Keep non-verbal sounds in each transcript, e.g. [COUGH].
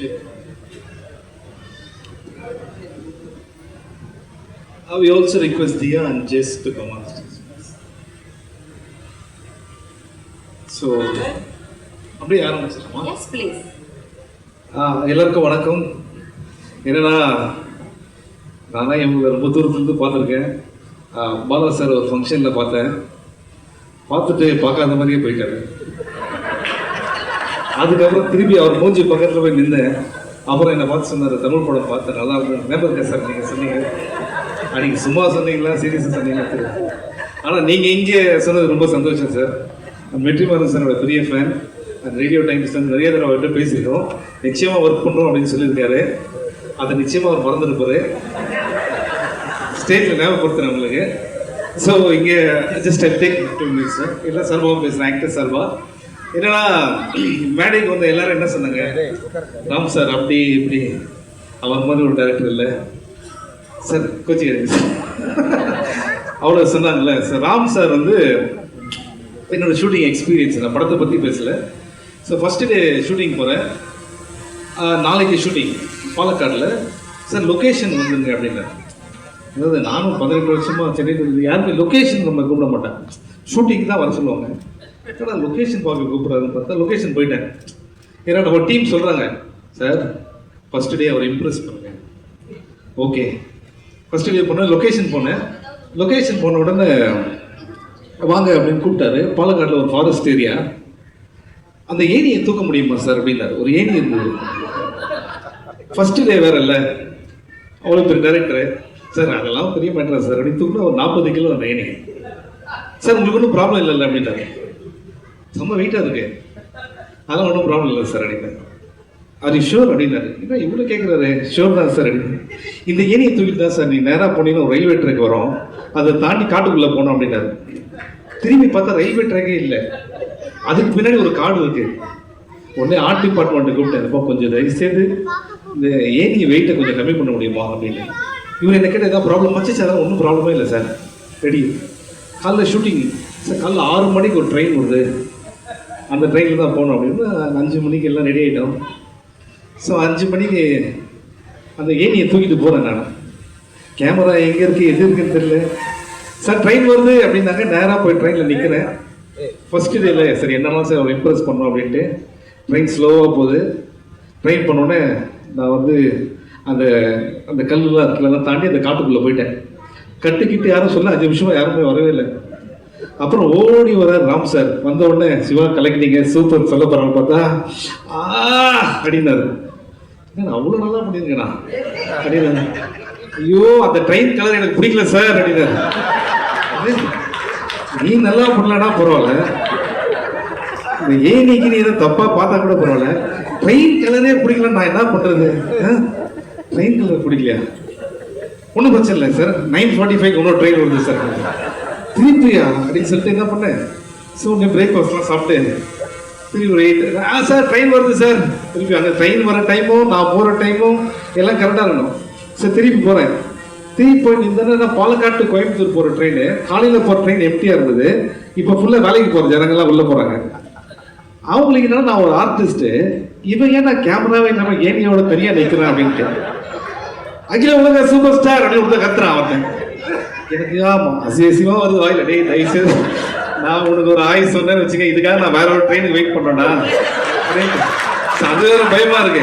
Uh, we also request Dia and Jess to come on. So, அப்படியே please ah, எல்லாருக்கும் வணக்கம். என்னன்னா நானா இவங்களை ரொம்ப தூரத்துலேருந்து பார்த்துருக்கேன். பாலா சார் ஒரு ஃபங்க்ஷனில் பார்த்தேன். பார்த்துட்டு பார்க்காத மாதிரியே போயிட்டாரு. அதுக்கப்புறம் திருப்பி அவர் மூஞ்சி பக்கத்தில் போய் நின்று அப்புறம் என்னை பார்த்து சொன்னார் தமிழ் படம் பார்த்தேன் நல்லா இருக்கும் ஞாபகம் சார் நீங்கள் சொன்னீங்க. அன்னைக்கு சும்மா சொன்னீங்களா? சீரியஸாக சொன்னீங்களா? தெரியும் ஆனால் நீங்கள் இங்கே சொன்னது ரொம்ப சந்தோஷம் சார் வெற்றிமாறன் சாரோட பெரிய ஃபேன் அந்த ரேடியோ டைம்ஸ் வந்து நிறைய தடவை அவர்கிட்ட பேசியிருக்கோம் நிச்சயமாக ஒர்க் பண்ணுறோம் அப்படின்னு சொல்லியிருக்காரு. அதை நிச்சயமாக அவர் மறந்துருப்பார். ஸ்டேஜில் ஞாபகப்படுத்துறேன் உங்களுக்கு. ஸோ இங்கே just I take two minutes sir இல்லை சர்வாவும் பேசுகிறேன் ஆக்டர் சர்வா என்னன்னா மேடைக்கு வந்த எல்லாரும் என்ன சொன்னாங்க? ராம் சார் அப்படி இப்படி. அவர் மாதிரி ஒரு டேரக்டர் இல்லை. சார் கோச்சிக்கிறீங்க சார். அவ்வளோ சொன்னாங்கல்ல. சார் ராம் சார் வந்து என்னோட ஷூட்டிங் எக்ஸ்பீரியன்ஸ் நான் படத்தை பற்றி பேசலை. ஸோ ஃபஸ்ட்டு டே ஷூட்டிங் போகிறேன் நாளைக்கு ஷூட்டிங் பாலக்காடில். சார் லொக்கேஷன் வந்துருங்க அப்படின்னாரு. அதாவது நானும் பதினெட்டு வருஷமாக சென்னையில் இருந்து யாருமே லொக்கேஷன் நம்ம கூப்பிட மாட்டேன். ஷூட்டிங் தான் வர சொல்லுவாங்க. ஏன்னா லொக்கேஷன் பார்க்க கூப்பிட்றாருன்னு பார்த்தா லொக்கேஷன் போயிட்டேன் ஏன்னா நம்ம டீம் சொல்கிறாங்க சார் ஃபஸ்ட் டே அவரை இம்ப்ரெஸ் பண்ணுங்க. ஓகே ஃபஸ்ட் டே போனேன் லொக்கேஷன் போனேன். லொக்கேஷன் போன உடனே வாங்க அப்படின்னு கூப்பிட்டாரு. பாலக்காட்டில் ஒரு ஃபாரஸ்ட் ஏரியா அந்த ஏனியை தூக்க முடியுமா சார் அப்படின்னாரு. ஒரு ஏனி இருந்தது ஃபர்ஸ்ட் டே வேற இல்லை. அவ்வளோ பெரிய டேரக்டரு சார் அதெல்லாம் பெரிய மேட்டரா சார் அப்படின்னு தூக்கினா ஒரு நாற்பது கிலோ அந்த ஏணி சார் உங்களுக்கு ஒன்றும் ப்ராப்ளம் இல்லைல்ல அப்படின்ட்டாரு செம்ம வெயிட்டாக இருக்கு. அதெல்லாம் ஒன்றும் ப்ராப்ளம் இல்லை சார் அப்படின்னு அது ஷோர் அப்படின்னாரு. என்ன இவ்வளோ கேட்குறாரு ஷோர் தான் சார் அப்படின்னு இந்த ஏணியை தூக்கிட்டு தான் சார் நீ நேராக போனீங்கன்னா ஒரு ரயில்வே ட்ராக் வரும். அதை தாண்டி காட்டுக்குள்ளே போனோம் அப்படின்னாரு. திரும்பி பார்த்தா ரயில்வே ட்ராக்கே இல்லை. அதுக்கு பின்னாடி ஒரு காடு இருக்கு. உடனே ஆர்ட் டிபார்ட்மெண்ட் கூப்பிட்டேன். கொஞ்சம் தயவு செய்து இந்த ஏணி வெயிட்டை கொஞ்சம் கம்மி பண்ண முடியுமா? அப்படின்னு. இவர் என்ன கேட்டால் ஏதாவது ப்ராப்ளம் வச்சு சார் ஒன்றும் ப்ராப்ளமே இல்லை சார் ரெடி. காலைல ஷூட்டிங் சார் காலைல ஆறு மணிக்கு ஒரு ட்ரெயின் வருது. அந்த ட்ரெயினில் தான் போகணும் அப்படின்னு அஞ்சு மணிக்கு எல்லாம் ரெடி ஆகிட்டோம் ஸோ அஞ்சு மணிக்கு அந்த ஏணியை தூக்கிட்டு போகிறேன் நான். கேமரா எங்கே இருக்குது எது இருக்குன்னு தெரியல. சார் ட்ரெயின் வருது அப்படின்னாங்க நேராக போய் ட்ரெயினில் நிற்கிறேன் ஃபஸ்ட்டு டேல சரி என்னெல்லாம் சார் அவர் இம்ப்ரெஸ் பண்ணோம் அப்படின்ட்டு ட்ரெயின் ஸ்லோவாக போகுது. ட்ரெயின் பண்ணோடனே நான் வந்து அந்த அந்த கல்லுலாம் இருக்குல்ல தாண்டி அந்த காட்டுக்குள்ளே போயிட்டேன். கட்டுக்கிட்டு யாரும் சொல்ல அஞ்சு நிமிஷமா யாருமே வரவே இல்லை. அப்புறம் ஓடி வர ராம் சார் வந்த உடனே சிவா கலெக்டிங்க சூப்பர் சொல்ல போறாங்க பார்த்தா ஆ அப்படின்னாரு. என்ன அவ்வளோ நல்லா பண்ணியிருக்கேண்ணா அப்படின்னு ஐயோ அந்த ட்ரெயின் கலர் எனக்கு பிடிக்கல சார் அப்படின்னாரு. நீ நல்லா பண்ணலன்னா பரவாயில்ல. இந்த ஏனிக்கு நீ எதை தப்பா பார்த்தா கூட பரவாயில்ல. ட்ரெயின் கலரே பிடிக்கல நான் என்ன பண்ணுறது ட்ரெயின் கலர் பிடிக்கலையா? ஒன்றும் பிரச்சனை இல்லை சார் நைன் ஃபார்ட்டி ஃபைவ் இன்னொரு ட்ரெயின் வருது சார் திருப்பியா அப்படின்னு சொல்லிட்டு என்ன பண்ணேன்? ஸோ உங்கள் பிரேக்ஃபாஸ்ட்லாம் சாப்பிட்டேன். திருப்பி ஒரு எயிட் ஆ சார் ட்ரெயின் வருது சார் திருப்பி அந்த ட்ரெயின் வர டைமும் நான் போகிற டைமும் எல்லாம் கரெக்டாக இருக்கணும். சார் திருப்பி போகிறேன் திருப்பி போய் நின்று பாலக்காட்டு கோயம்புத்தூர் போகிற ட்ரெயின் காலையில் போகிற ட்ரெயின் எம்டியாக இருந்தது. இப்போ ஃபுல்லாக வேலைக்கு போகிற ஜனங்கள்லாம் உள்ளே போகிறாங்க அவங்களுக்கு என்னன்னா நான் ஒரு ஆர்டிஸ்ட்டு இவன் ஏன் நான் கேமராவே நம்ம ஏனியோட தனியாக நிற்கிறேன் அப்படின்ட்டு. அகில உலக சூப்பர் ஸ்டார் அப்படின்னு ஒருத்தன் கத்துறான் அவன். எனக்கு ஆமாம் அசியசியமா வருது வாயில். டேய் தயவு நான் உனக்கு ஒரு ஆய் சொன்னேன்னு வச்சுக்க இதுக்காக நான் வேற ஒரு ட்ரெயினுக்கு வெயிட் பண்ணேன்னா அது வேற பயமா இருக்கு.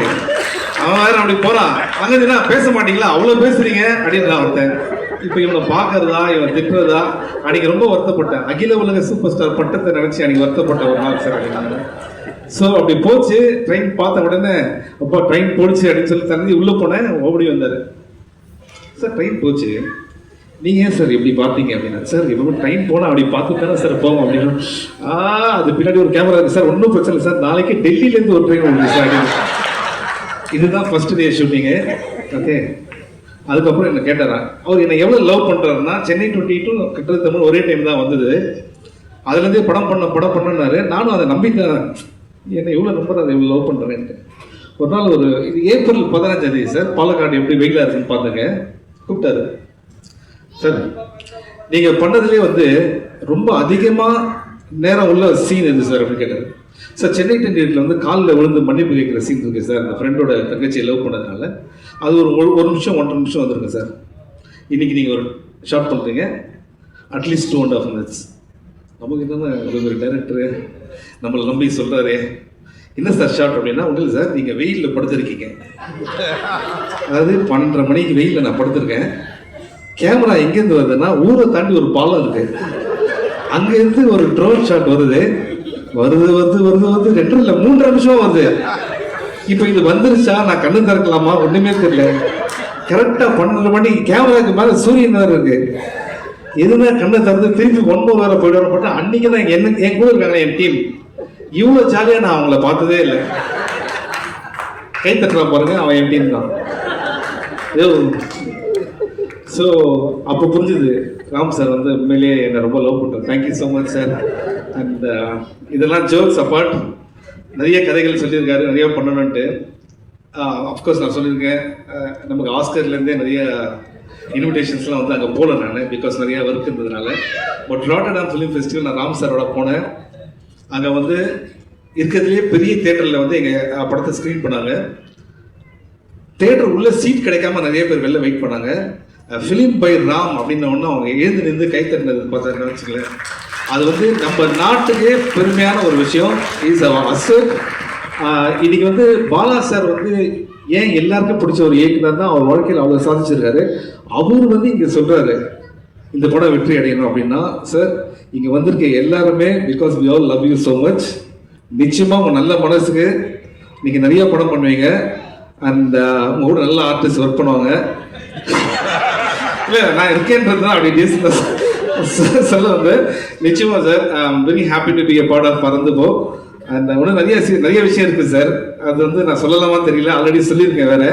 அவன் வேற அப்படி போறான். அங்கே என்ன பேச மாட்டீங்களா? அவ்வளோ பேசுறீங்க? அப்படின்னு நான் ஒருத்தன். இப்போ இவனை பார்க்கறதா இவன் திட்டுறதா அன்னைக்கு ரொம்ப வருத்தப்பட்டேன். அகில உலக சூப்பர் ஸ்டார் பட்டத்தை நினச்சி அன்னைக்கு வருத்தப்பட்ட ஒரு நாள் சார் அப்படின்னாங்க ஸோ அப்படி போச்சு. ட்ரெயின் பார்த்த உடனே அப்பா ட்ரெயின் போடுச்சு அப்படின்னு சொல்லி தந்தி உள்ளே போனேன். ஓடி வந்தார். சார் ட்ரெயின் போச்சு. நீங்கள் ஏன் சார் எப்படி பார்த்தீங்க அப்படின்னா சார் இப்போ ட்ரெயின் போனால் அப்படி பார்த்து தானே சார் போவோம் அப்படின்னு. ஆ அது பின்னாடி ஒரு கேமரா இருக்குது சார் ஒன்றும் பிரச்சனை இல்லை. சார் நாளைக்கு டெல்லியிலேருந்து ஒரு ட்ரெயின் வருது சார். இதுதான் ஃபர்ஸ்ட் டே ஷூட்டிங்கு ஓகே. அதுக்கப்புறம் என்ன கேட்டாரா அவர் என்னை எவ்வளோ லவ் பண்ணுறாருன்னா சென்னை டுவெண்ட்டி டூ கிட்டத்தட்ட தமிழ் ஒரே டைம் தான் வந்தது. அதுலேருந்தே படம் பண்ண படம் பண்ணனாரு நானும் அதை நம்பிட்டேன் என்னை எவ்வளோ நம்பர் அதை எவ்வளோ லவ் பண்ணுறேன்ட்டு ஒரு நாள் ஒரு இது ஏப்ரல் பதினஞ்சாந்தேதி சார் பாலக்காடு எப்படி வெயிலாக இருக்குன்னு பார்த்துங்க கூப்பிட்டாரு. சார். நீங்கள் பண்ணதுலேயே வந்து ரொம்ப அதிகமாக நேரம் உள்ள சீன் எது சார் அப்படின்னு கேட்டார் சார் சென்னை டென்டில் வந்து காலில் விழுந்து மன்னிப்பு கேட்குற சீன் இருக்கு சார் அந்த ஃப்ரெண்டோட தங்கச்சியை லவ் பண்ணதுனால அது ஒரு ஒரு- ஒரு நிமிஷம் ஒன்றரை நிமிஷம் வந்துருங்க சார் இன்றைக்கி நீங்கள் ஒரு ஷார்ட் பண்ணுறீங்க at least two and half minutes நமக்கு என்னென்ன ஒரு டேரக்டரு நம்மளை நம்பி சொல்கிறாரே என்ன சார் ஷார்ட் அப்படின்னா ஒன்றும் சார் நீங்கள் வெயிலில் படுத்திருக்கீங்க. அதாவது பன்னெண்டரை மணிக்கு வெயிலில் நான் படுத்திருக்கேன். கேமரா எங்கேருந்து வருதுன்னா ஊரை தாண்டி ஒரு பாலம் இருக்கு. அங்கேருந்து ஒரு ட்ரோன் ஷாட் வருது. வருது வருது வருது வருது. ரெண்டு இல்லை மூன்று நிமிஷம் வருது. இப்போ இது வந்துருச்சா? நான் கண்ணு திறக்கலாமா? ஒன்றுமே தெரியல. கரெக்டாக பன்னெண்டு மணி கேமராக்கு மேலே சூரியன் வேறு இருக்கு. எதுவுமே கண்ணை திறந்து திருப்பி ஒன்பது வேற போயிடுவோம் போட்டு அன்னைக்கு தான் என்ன என் கூட இருக்காங்க என் டீம் இவ்வளோ ஜாலியாக நான் அவங்கள பார்த்ததே இல்லை. கை தட்டலாம் பாருங்க அவன் என் டீம் தான். ஸோ அப்போ புரிஞ்சுது. ராம் சார் வந்து உண்மையிலேயே என்னை ரொம்ப லவ் பண்ணுறேன் thank you so much sir and இதெல்லாம் ஜோக்ஸ் அப்பார்ட் நிறைய கதைகள் சொல்லியிருக்காரு. நிறைய பண்ணணுன்ட்டு அஃப்கோர்ஸ் uh, நான் சொல்லியிருக்கேன். Uh, நமக்கு ஆஸ்கர்லேருந்தே நிறைய இன்விடேஷன்ஸ்லாம் வந்து அங்கே போகல நான் பிகாஸ் நிறைய ஒர்க் இருந்ததுனால. பட் ராட்டர்டாம் ஃபிலிம் ஃபெஸ்டிவல் நான் ராம் சாரோட போனேன். அங்கே வந்து இருக்கிறதுலே பெரிய தேட்டரில் வந்து எங்கள் படத்தை ஸ்க்ரீன் பண்ணாங்க. தேட்டர் உள்ள சீட் கிடைக்காம நிறைய பேர் வெளில வெயிட் பண்ணாங்க. ஃபிலிம் பை ராம் அப்படின்ன உடனே அவங்க எழுந்து நின்று கை தட்டினது வச்சுக்கலேன் அது வந்து நம்ம நாட்டுக்கே பெருமையான ஒரு விஷயம். இஸ் அசட் இன்னைக்கு வந்து பாலா சார் வந்து ஏன் எல்லாருக்கும் பிடிச்ச ஒரு இயக்குனர் தான் அவர் வாழ்க்கையில் அவ்வளோ சாதிச்சிருக்காரு. அவர் வந்து இங்கே சொல்கிறாரு இந்த படம் வெற்றி அடையணும் அப்படின்னா சார் இங்கே வந்திருக்க எல்லாருமே because we all love you so much நிச்சயமாக உங்கள் நல்ல மனசுக்கு நீங்கள் நிறைய படம் பண்ணுவீங்க. அண்ட் உங்கள் கூட நல்ல ஆர்டிஸ்ட் ஒர்க் பண்ணுவாங்க. இல்லை நான் இருக்கேன்றது தான் அப்படி டீசெண்டாக சொல்ல வந்து நிச்சயமா sir very happy to be a part of Paranthu Po. And இன்னும் நிறைய நிறைய விஷயம் இருக்குது சார் அது வந்து நான் சொல்லலாமா தெரியல. ஆல்ரெடி சொல்லியிருக்கேன் வேறு.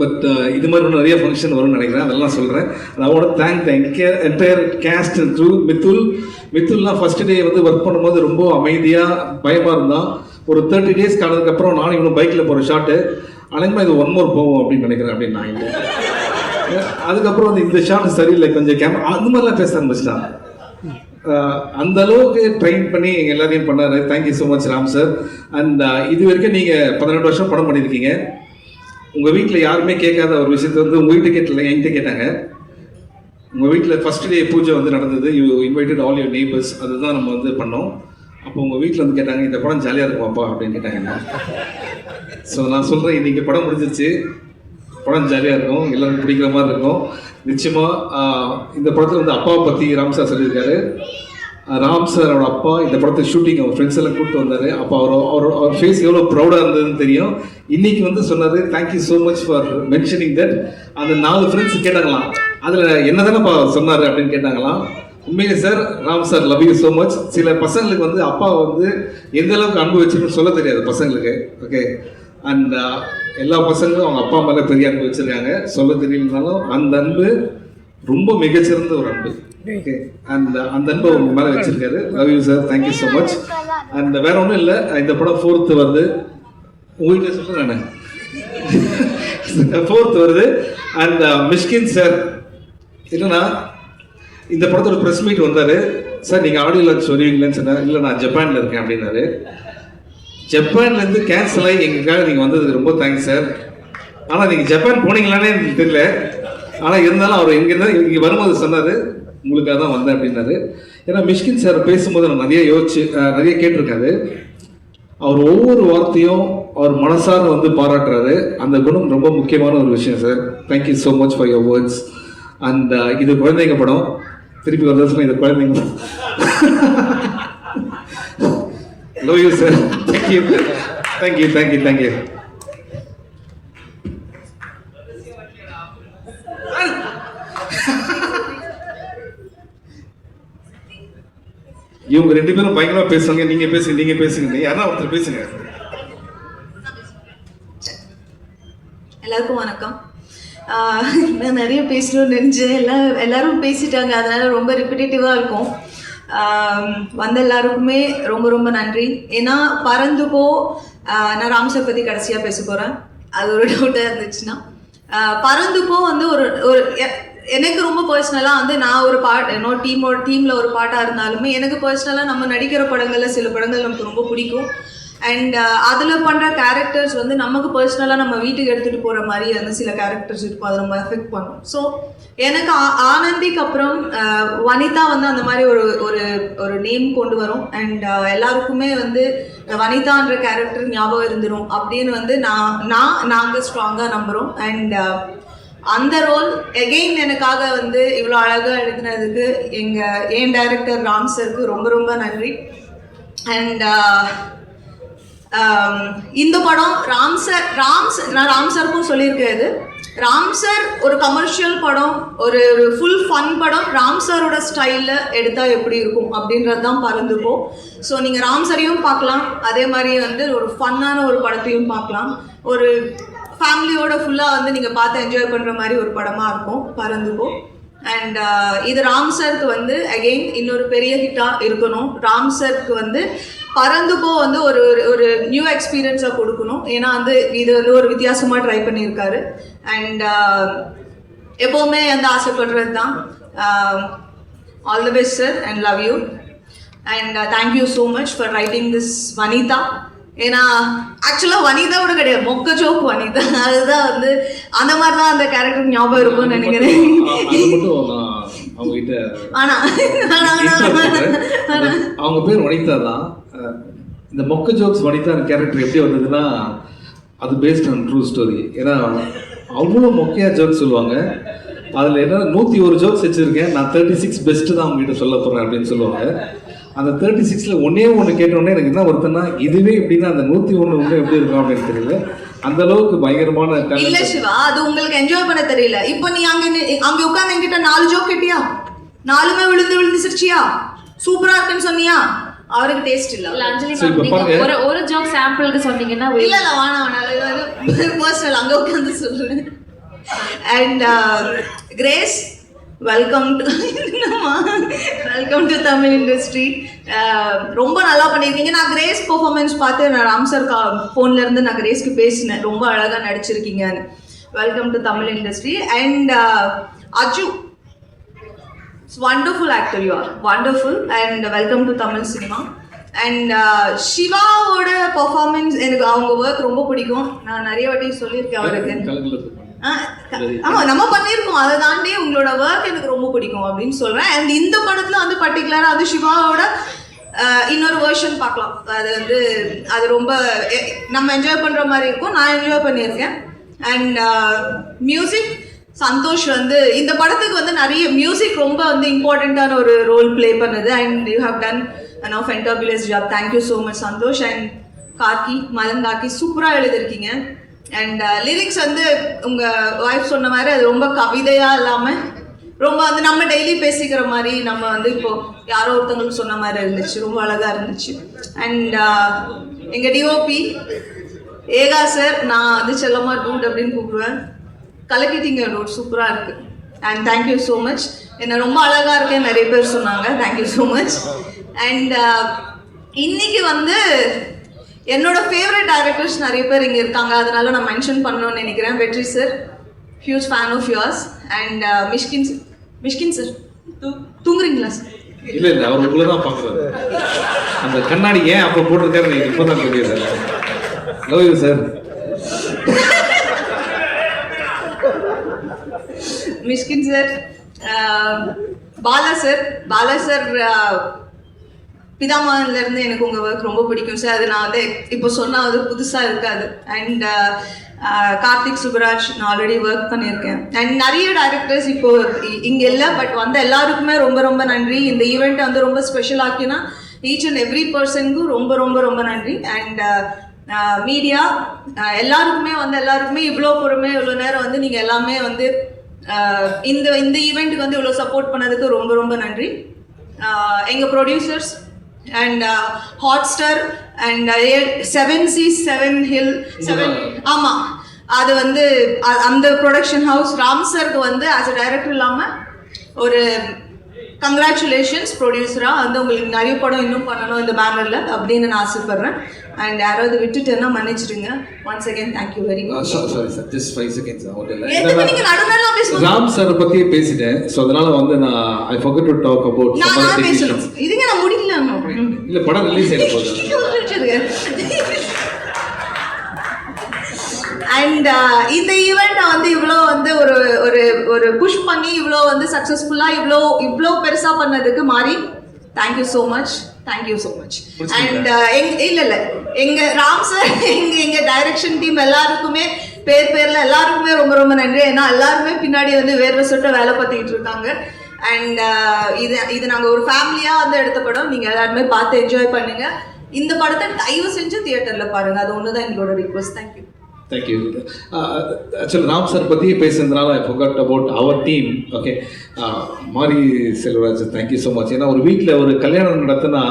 பட் um, uh, இது மாதிரி இன்னும் நிறைய ஃபங்க்ஷன் வரும்னு நினைக்கிறேன். அதெல்லாம் சொல்கிறேன் அதோட thank the entire cast through Mithul மித்துல்லாம் first day வந்து ஒர்க் பண்ணும்போது ரொம்ப அமைதியாக பயமாக இருந்தான் ஒரு தேர்ட்டி டேஸ் காலதுக்கப்புறம் நானும் இவனும் பைக்கில் போகிற ஷாட்டு அனைக்குமா இது ஒன் மோர் போவோம் அப்படின்னு நினைக்கிறேன். அப்படின்னு நான் இல்லை அதுக்கப்புறம் வந்து இந்த ஷாட் சரியில்லை கொஞ்சம் கேமரா அந்த மாதிரிலாம் பேச ஆரம்பிச்சிட்டான் அந்த அளவுக்கு ட்ரெயின் பண்ணி எங்கள் எல்லாரையும் பண்ணாரு. Thank you so much Ram sir and இது வரைக்கும் நீங்கள் பதினெட்டு வருஷம் படம் பண்ணியிருக்கீங்க. உங்கள் வீட்டில் யாருமே கேட்காத ஒரு விஷயத்தை வந்து உங்கள் வீட்டு கேட்டல என்கிட்ட கேட்டாங்க. உங்கள் வீட்டில் ஃபஸ்ட் டே பூஜை வந்து நடந்தது. You invited all your neighbours அதுதான் நம்ம வந்து பண்ணோம். அப்போ உங்கள் வீட்டில் வந்து கேட்டாங்க இந்த படம் ஜாலியாக இருக்குமாப்பா? அப்படின்னு கேட்டாங்க. ஸோ நான் சொல்கிறேன் இன்றைக்கி படம் முடிஞ்சிச்சு படம் ஜாலியாக இருக்கும். எல்லாரும் பிடிக்கிற மாதிரி இருக்கும். நிச்சயமாக இந்த படத்தில் வந்து அப்பாவை பற்றி ராம் சார் சொல்லியிருக்காரு. ராம் சாரோட அப்பா இந்த படத்தை ஷூட்டிங் அவர் ஃப்ரெண்ட்ஸ் எல்லாம் கூப்பிட்டு வந்தார். அப்போ அவர் அவர் அவர் ஃபேஸ் எவ்வளோ ப்ரௌடாக இருந்ததுன்னு தெரியும். இன்னைக்கு வந்து சொன்னார் thank you so much for mentioning that அந்த நாலு ஃப்ரெண்ட்ஸ் கேட்டாங்களாம். அதில் என்ன தானேப்பா சொன்னார் அப்படின்னு கேட்டாங்களாம். உண்மையிலே sir Ram sir love you so much சில பசங்களுக்கு வந்து அப்பா வந்து எந்த அளவுக்கு அனுபவிச்சுன்னு சொல்ல தெரியாது பசங்களுக்கு. ஓகே அண்ட் uh, எல்லா பசங்களும் அவங்க அப்பா மேலே பெரிய அன்பு வச்சுருக்காங்க. சொல்ல தெரியலனாலும் அந்த அன்பு ரொம்ப மிகச்சிறந்த ஒரு அன்பு. ஓகே அண்ட் uh, அந்த அன்பை உங்க மேலே வச்சிருக்காரு. Love you sir thank you so much and வேற ஒன்றும் இல்லை. இந்த படம் ஃபோர்த்து வருது. உங்கள்கிட்ட சொல்கிறேன் நான். ஃபோர்த் [LAUGHS] வருது. அண்ட் uh, மிஷ்கின் சார் என்னன்னா இந்த படத்தோட ப்ரெஸ் மீட் வந்தாரு. சார் நீங்கள் ஆடியோ லான்ச் வருவீங்களேன்னு சொன்னார் இல்லை நான் ஜப்பானில் இருக்கேன் அப்படின்னாரு. ஜப்பான்லேருந்து கேன்சல் ஆகி எங்களுக்காக நீங்கள் வந்ததுக்கு ரொம்ப தேங்க்ஸ் சார் ஆனால் நீங்கள் ஜப்பான் போனீங்களானே எனக்கு தெரியல. ஆனால் இருந்தாலும் அவர் எங்கே இருந்தால் இங்கே வரும்போது சொன்னார் உங்களுக்காக தான் வந்தேன் அப்படின்னாரு. ஏன்னா மிஷ்கின் சார் பேசும்போது நான் நிறைய யோசிச்சு நிறைய கேட்டிருக்காரு. அவர் ஒவ்வொரு வார்த்தையும் அவர் மனசார வந்து பாராட்டுறாரு. அந்த குணம் ரொம்ப முக்கியமான ஒரு விஷயம் sir thank you so much for your words and இது குழந்தைங்க படம். திருப்பி ஒரு தடவை இது குழந்தைங்க [LAUGHS] படம் love you sir thank you thank you thank you thank you இவங்க ரெண்டு பேரும் பயங்கரமா பேசுவாங்க. நீங்க பேசுங்க நீங்க பேசுங்க. யாரா ஒருத்தர் பேசுங்க. எல்லாருக்கும் வணக்கம். ஆஹ் நான் நிறைய பேசணும்னு நினைச்சேன். எல்லாம் எல்லாரும் பேசிட்டாங்க. அதனால ரொம்ப ரிப்பிட்டேட்டிவா இருக்கும். வந்த எல்லாருக்குமே ரொம்ப ரொம்ப நன்றி. ஏன்னா பறந்து போ நான் ராம்சர் பற்றி கடைசியாக பேச போகிறேன் அது ஒரு டவுட்டாக இருந்துச்சுன்னா. ஆஹ் பறந்து போ வந்து ஒரு ஒரு எனக்கு ரொம்ப பர்சனலாக வந்து நான் ஒரு பாட் என்னோட டீமோட டீமில் ஒரு பாட்டாக இருந்தாலுமே எனக்கு பர்சனலாக நம்ம நடிக்கிற படங்களில் சில படங்கள் நமக்கு ரொம்ப பிடிக்கும். அண்ட் அதில் பண்ணுற கேரக்டர்ஸ் வந்து நமக்கு பர்சனலாக நம்ம வீட்டுக்கு எடுத்துகிட்டு போகிற மாதிரி அந்த சில கேரக்டர்ஸ் இருக்கும். அதை நம்ம எஃபெக்ட் பண்ணும். ஸோ எனக்கு ஆ- ஆனந்திக்கு அப்புறம் uh, வனிதா வந்து அந்த மாதிரி ஒரு ஒரு ஒரு நேம் கொண்டு வரும். அண்ட் uh, எல்லாருக்குமே வந்து வனிதான்ற கேரக்டர் ஞாபகம் இருந்துடும் அப்படின்னு வந்து நான் நான் நாங்கள் ஸ்ட்ராங்காக நம்புகிறோம் அண்ட் uh, அந்த ரோல் எகெயின் எனக்காக வந்து இவ்வளோ அழகாக எழுதினதுக்கு எங்கள் என் டைரக்டர் ராம் சருக்கு ரொம்ப ரொம்ப நன்றி. அண்ட் இந்த படம் ராம் சார் ராம் சார் நான் ராம் சருக்கும் சொல்லியிருக்கேன் இது. ராம் சார் ஒரு கமர்ஷியல் படம் ஒரு ஒரு ஃபுல் ஃபன் படம் ராம் சாரோட ஸ்டைலில் எடுத்தால் எப்படி இருக்கும் அப்படின்றது தான் பறந்துப்போம் ஸோ நீங்கள் ராம் சாரையும் பார்க்கலாம். அதே மாதிரி வந்து ஒரு ஃபன்னான ஒரு படத்தையும் பார்க்கலாம். ஒரு ஃபேமிலியோட ஃபுல்லாக வந்து நீங்கள் பார்த்து என்ஜாய் பண்ணுற மாதிரி ஒரு படமாக இருக்கும். பறந்துப்போம் அண்ட் uh, இது ராம் சருக்கு வந்து அகெயின் இன்னொரு பெரிய ஹிட்டாக இருக்கணும். ராம் சருக்கு வந்து பறந்துக்கோ வந்து ஒரு ஒரு- ஒரு நியூ எக்ஸ்பீரியன்ஸாக கொடுக்கணும். ஏன்னா வந்து இது வந்து ஒரு வித்தியாசமாக ட்ரை பண்ணியிருக்காரு. அண்ட் uh, எப்போவுமே வந்து ஆசைப்படுறது தான் all the best sir and love you and thank you so much for writing this Vanitha ஏன்னா ஆக்சுவலாக வனிதாவோட கிடையாது. மொக்க ஜோக் வனிதா. அதுதான் வந்து அந்த மாதிரி தான் அந்த கேரக்டர் ஞாபகம் இருக்கும்னு நினைக்கிறேன். ஆனா. அவங்க பேர் வனிதா தான். இந்த மொக்க ஜோக்ஸ் வனிதா கேரக்டர் எப்படி வந்ததுன்னா அது பேஸ்ட் ஆன் ட்ரூ ஸ்டோரி ஏன்னா அவ்வளோ மொக்கையா ஜோக்ஸ் சொல்லுவாங்க. அதில் என்ன நூற்றி ஒரு ஜோக்ஸ் வச்சுருக்கேன். நான் தேர்ட்டி சிக்ஸ் பெஸ்ட்டு தான் அவங்ககிட்ட சொல்ல போகிறேன் அப்படின்னு சொல்லுவாங்க. அந்த தேர்ட்டி சிக்ஸில் ஒன்றே ஒன்று கேட்டோடனே எனக்கு என்ன ஒருத்தனா இதுவே இப்படின்னா அந்த நூற்றி ஒன்று ஒன்று எப்படி இருக்கும் அப்படின்னு தெரியல. அந்த அளவுக்கு பயங்கரமான இல்ல. சிவா அது உங்களுக்கு என்ஜாய் பண்ண தெரியல. இப்போ நீ அங்க அங்க உட்கார்ந்து என்கிட்ட நாலு ஜோக் கேட்டியா? நாலுமே விழுந்து விழுந்து சிரிச்சியா? சூப்பரா இருக்குன்னு சொன்னியா? அவருக்கு டேஸ்ட் இல்ல. அஞ்சலி. ஒரு ஒரு ஜோக் சாம்பிளுக்கு சொன்னீங்கன்னா இல்ல இல்ல வேணாம் வேணாம். பர்சனல் அங்க உட்காந்து சொல்றேன் and Grace welcome to welcome to Tamil industry ரொம்ப நல்லா பண்ணியிருக்கீங்க. நான் கிரேஸ் பெர்ஃபார்மன்ஸ் பார்த்து நான் ராம்சர் கா ஃபோன்ல இருந்து நான் கிரேஸ்க்கு பேசினேன். ரொம்ப அழகா நடிச்சிருக்கீங்கன்னு. Welcome to Tamil industry and Aju. Wonderful actor you are wonderful and welcome to Tamil cinema and சிவாவோட performance எனக்கு அவங்க ஒர்க் ரொம்ப பிடிக்கும். நான் நிறைய வாட்டி சொல்லியிருக்கேன் அவருக்கு. கலங்கலத்து பண்ணு. ஆ, க- ஆமா நம்ம பண்ணியிருக்கோம் அதை தாண்டி உங்களோட ஒர்க் எனக்கு ரொம்ப பிடிக்கும் அப்படின்னு சொல்றேன். அண்ட் இந்த படத்துல வந்து பர்டிகுலரா அது சிவாவோட இன்னொரு வேர்ஷன் பார்க்கலாம். அது வந்து அது ரொம்ப நம்ம என்ஜாய் பண்ற மாதிரி இருக்கும். நான் என்ஜாய் பண்ணியிருக்கேன். அண்ட் மியூசிக் சந்தோஷ் வந்து இந்த படத்துக்கு வந்து நிறைய மியூசிக் ரொம்ப வந்து இம்பார்ட்டண்ட்டான ஒரு ரோல் ப்ளே பண்ணுது. And you have done and of fantabulous job thank you so much Santhosh. And Kaakki Madhan Kaakki சூப்பராக எழுதிருக்கீங்க அண்ட் லிரிக்ஸ் uh, வந்து உங்கள் ஒய்ஃப் சொன்ன மாதிரி அது ரொம்ப கவிதையாக இல்லாமல் ரொம்ப வந்து நம்ம டெய்லி பேசிக்கிற மாதிரி நம்ம வந்து இப்போ யாரோ ஒருத்தவங்களுக்கு சொன்ன மாதிரி இருந்துச்சு ரொம்ப அழகாக இருந்துச்சு. அண்ட் எங்கள் டிஓபி ஏகா சார் நான் வந்து செல்லம்மா டூட் அப்படின்னு கூப்பிடுவேன். கலக்கிட்டீங்க டூட் சூப்பராக இருக்குது அண்ட் தேங்க்யூ ஸோ மச் என்ன ரொம்ப அழகாக இருக்கேன் நிறைய பேர் சொன்னாங்க. தேங்க்யூ ஸோ மச் அண்ட் இன்னைக்கு வந்து என்னோட ஃபேவரட் டைரக்டர்ஸ் நிறைய பேர் இங்கே இருக்காங்க. அதனால நான் மென்ஷன் பண்ணணும்னு நினைக்கிறேன். வெற்றி sir huge fan of yours and Mysskin Mysskin sir தூங்குறீங்களா sir இல்ல இல்ல அவர் உங்களை தான் பாக்குறாரு அந்த கண்ணாடி ஏன் அப்ப போட்டிருக்காரு எனக்கு இப்பதான் தெரியுது. Love you sir Mysskin sir Bala sir Bala sir பிதாமகன்ல இருந்து எனக்கு உங்க ஒர்க் ரொம்ப பிடிக்கும். சார் அது நான் வந்து இப்போ சொன்னா அது புதுசா இருக்காது. And uh, uh, Karthik Subbaraj நான் ஆல்ரெடி ஒர்க் பண்ணியிருக்கேன். அண்ட் நிறைய டைரக்டர்ஸ் இப்போ இ- இங்க இல்லை பட் வந்த எல்லாருக்குமே ரொம்ப ரொம்ப நன்றி. இந்த ஈவெண்ட் வந்து ரொம்ப ஸ்பெஷல் ஆக்கினா ஈச் அண்ட் எவ்ரி பர்சனுக்கும் ரொம்ப ரொம்ப ரொம்ப நன்றி. அண்ட் மீடியா uh, எல்லாருக்குமே வந்து எல்லாருக்குமே இவ்வளோ பொறுமையாக இவ்வளோ நேரம் வந்து நீங்கள் எல்லாமே வந்து இந்த இந்த ஈவெண்ட்டுக்கு வந்து இவ்வளோ சப்போர்ட் பண்ணதுக்கு ரொம்ப ரொம்ப நன்றி. எங்கள் producers and Hotstar and seven C seven hill seven ஆமாம் அது வந்து அந்த ப்ரொடக்ஷன் ஹவுஸ் ராம் சருக்கு வந்து ஆஸ் அ டைரக்டர் இல்லாமல் ஒரு கங்க்ராச்சுலேஷன்ஸ் ப்ரொடியூசராக வந்து உங்களுக்கு நிறைய படம் இன்னும் பண்ணணும் இந்த பேனரில் அப்படின்னு நான் ஆசைப்பட்றேன். அண்ட் யாராவது விட்டுட்டேன்னா மன்னிச்சிடுங்க. Once again thank you very much sorry sir just five seconds பேசணும்? ராம் சார் பத்தியே பேசிட்டேன். ஸோ அதனால வந்து நான் I forgot to talk about நான் இதுங்க நான் இன்னும். இல்ல படம் ரிலீஸ் ஆயிட போகுது. [LAUGHS] அண்ட் இந்த ஈவெண்ட் வந்து இவ்வளோ வந்து ஒரு ஒரு ஒரு புஷ் பண்ணி இவ்வளோ வந்து சக்ஸஸ்ஃபுல்லாக இவ்வளோ இவ்வளோ பெருசாக பண்ணதுக்கு மாறி thank you so much thank you so much and எங் இல்லை இல்லை. எங்கள் ராம் சார் எங்கள் எங்கள் டைரக்ஷன் டீம் எல்லாருக்குமே பேர் பேரில் எல்லாருக்குமே ரொம்ப ரொம்ப நன்றி. ஏன்னா எல்லாருமே பின்னாடி வந்து வேர்வை சொட்ட வேலை பார்த்துக்கிட்டு இருக்காங்க. அண்ட் இது இது நாங்கள் ஒரு ஃபேமிலியாக வந்து எடுத்த படம். நீங்கள் எல்லாருமே பார்த்து என்ஜாய் பண்ணுங்க. இந்த படத்தை தயவு செஞ்சு தியேட்டரில் பாருங்க. அது ஒன்று தான் எங்களோட request thank you thank you actually Ram sir பற்றி பேசுனதுனால I forgot about our team okay Mari Selvaraj thank you so much ஏன்னா ஒரு வீட்டில் ஒரு கல்யாணம் நடத்தினா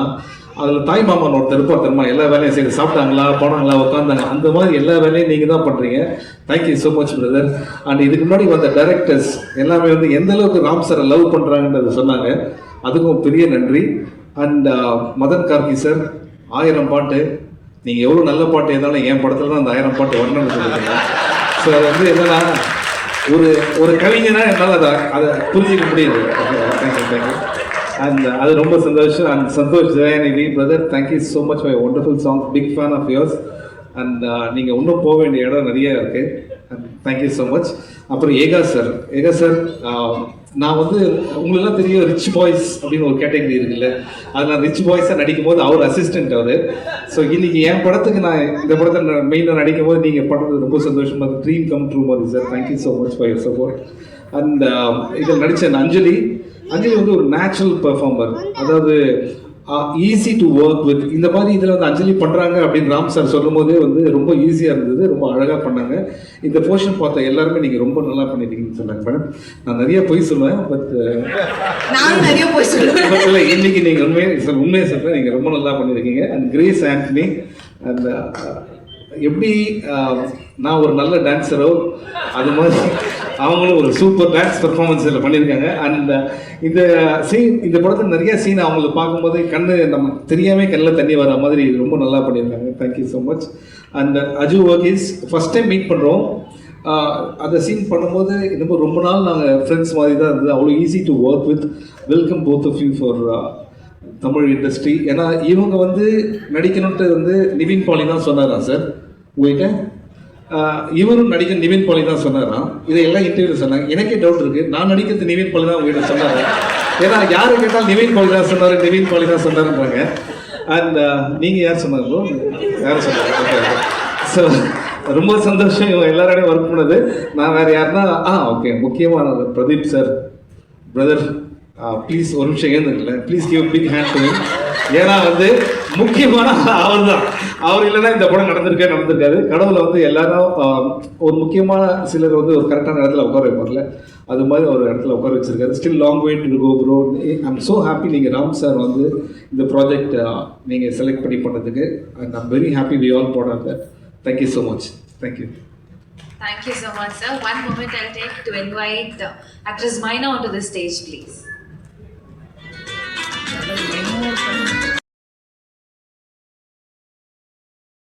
அதில் தாய் மாமன் ஒருத்தர் இருப்பார் தெரியுமா? எல்லா வேலையும் செய்து சாப்பிட்டாங்களா போனாங்களா உட்காந்தாங்க அந்த மாதிரி எல்லா வேலையும் நீங்கள் தான் பண்ணுறீங்க thank you so much brother and இதுக்கு முன்னாடி வந்த டேரக்டர்ஸ் எல்லாமே வந்து எந்த அளவுக்கு ராம் சாரை லவ் பண்ணுறாங்கன்றது சொன்னாங்க. அதுக்கும் பெரிய நன்றி. And uh, Madhan Karky sir ஆயிரம் பாட்டு. நீங்கள் எவ்வளோ நல்ல பாட்டு இருந்தாலும் என் படத்தில் தான் அந்த ஆயிரம் பாட்டு வரணும்னு சொல்லியிருக்கீங்க. ஸோ அது வந்து என்னன்னா ஒரு ஒரு கவிஞனா என்னால் அதை அதை புரிஞ்சிக்க முடியுது. தேங்க்யூ தேங்க்யூ அண்ட் uh, அது ரொம்ப சந்தோஷம். And Santhosh Jayanidhi brother thank you so much my wonderful song big fan of yours and நீங்கள் இன்னும் போக வேண்டிய இடம் நிறைய இருக்குது அண்ட் தேங்க்யூ ஸோ மச் அப்புறம் ஏகா சார் ஏகா சார் um, நான் வந்து உங்களெல்லாம் தெரியும் ரிச் பாய்ஸ் அப்படின்னு ஒரு கேட்டகரி இருக்குல்ல. அது நான் ரிச் பாய்ஸாக நடிக்கும் போது அவர் அசிஸ்டன்ட் அவர். ஸோ இன்னைக்கு என் படத்துக்கு நான் இந்த படத்தை மெயினாக நடிக்கும் போது நீங்கள் பண்ணுறது ரொம்ப சந்தோஷமாக இருக்குது ட்ரீம் கம் ட்ரூ மாதிரி sir thank you so much for your support and இதில் நடித்த அஞ்சலி அஞ்சலி வந்து ஒரு நேச்சுரல் பெர்ஃபார்மர் அதாவது ஈஸி டு ஒர்க் வித் இந்த மாதிரி இதில் வந்து அஞ்சலி பண்ணுறாங்க அப்படின்னு ராம் சார் சொல்லும் போதே வந்து ரொம்ப ஈஸியாக இருந்தது ரொம்ப அழகாக பண்ணாங்க. இந்த போர்ஷன் பார்த்த எல்லாருமே நீங்கள் ரொம்ப நல்லா பண்ணியிருக்கீங்கன்னு சொன்னாங்க மேடம் நான் நிறைய பொய் சொல்லுவேன் பட் நிறைய போய் சொல்லுவேன். [LAUGHS] இல்லை இன்னைக்கு நீங்கள் உண்மையை சொல் உண்மையை சொல்கிறேன் நீங்கள் ரொம்ப நல்லா பண்ணியிருக்கீங்க அண்ட் கிரேஸ் ஆண்டனி அண்ட் எப்படி நான் ஒரு நல்ல டான்ஸரோ அது மாதிரி அவங்களும் ஒரு சூப்பர் டான்ஸ் பெர்ஃபார்மன்ஸ் இதில் பண்ணியிருக்காங்க. அண்ட் இந்த சீன் இந்த படத்தில் நிறைய சீன் அவங்கள பார்க்கும்போது கண்ணு நம்ம தெரியாமல் கண்ணில் தண்ணி வர மாதிரி ரொம்ப நல்லா பண்ணியிருக்காங்க. Thank you so much and Aju ஒர்கீஸ் ஃபஸ்ட் டைம் மீட் பண்ணுறோம் அந்த சீன் பண்ணும்போது இன்னும் ரொம்ப நாள் நாங்கள் ஃப்ரெண்ட்ஸ் மாதிரி தான் இருந்தது. அவ்வளோ easy to work with welcome both of you for Tamil industry ஏன்னா இவங்க வந்து நடிக்கணுன்ட்டு வந்து நிவின் பாலி தான் சொன்னாரா சார் உங்கள்கிட்ட இவரும் நடிக்க நிவின் பாலி தான் சொன்னாராம் இதை எல்லாம் இன்டர்வியூ சொன்னாங்க. எனக்கே டவுட் இருக்கு. நான் நடிக்கிறது நிவின் பாலி தான் உங்ககிட்ட சொன்னாரு? ஏன்னா யாரை கேட்டால் நிவின் பாலி தான் சொன்னாரு நிவின் பாலி தான் சொன்னாருன்றாங்க. அண்ட் நீங்கள் யார் சொன்னாங்க யார் சொன்னாங்க ஸோ ரொம்ப சந்தோஷம். இவங்க எல்லாரோடையும் ஒர்க் பண்ணது. நான் வேறு யாருன்னா ஆ ஓகே முக்கியமானது பிரதீப் சார் பிரதர் ப்ளீஸ் ஒரு நிமிஷம் ஏந்துக்கல please give big hand to ஏன்னா வந்து முக்கியமான அவர் தான் அவர் இல்லைன்னா இந்த படம் நடந்திருக்கே நடந்திருக்காது. கடவுளை வந்து எல்லாரும் ஒரு முக்கியமான சிலர் வந்து ஒரு கரெக்டான இடத்துல உட்கார வைப்பார்ல. அது மாதிரி ஒரு இடத்துல உட்கார வச்சிருக்காரு. Still long way to go bro I'm so happy நீங்கள் ராம் சார் வந்து இந்த ப்ராஜெக்ட் நீங்கள் செலக்ட் பண்ணி பண்ணதுக்கு and I'm very happy we all both of that thank you so much thank you Thank you. So much, sir. One moment I'll take to invite uh, actress Maina onto the stage, please.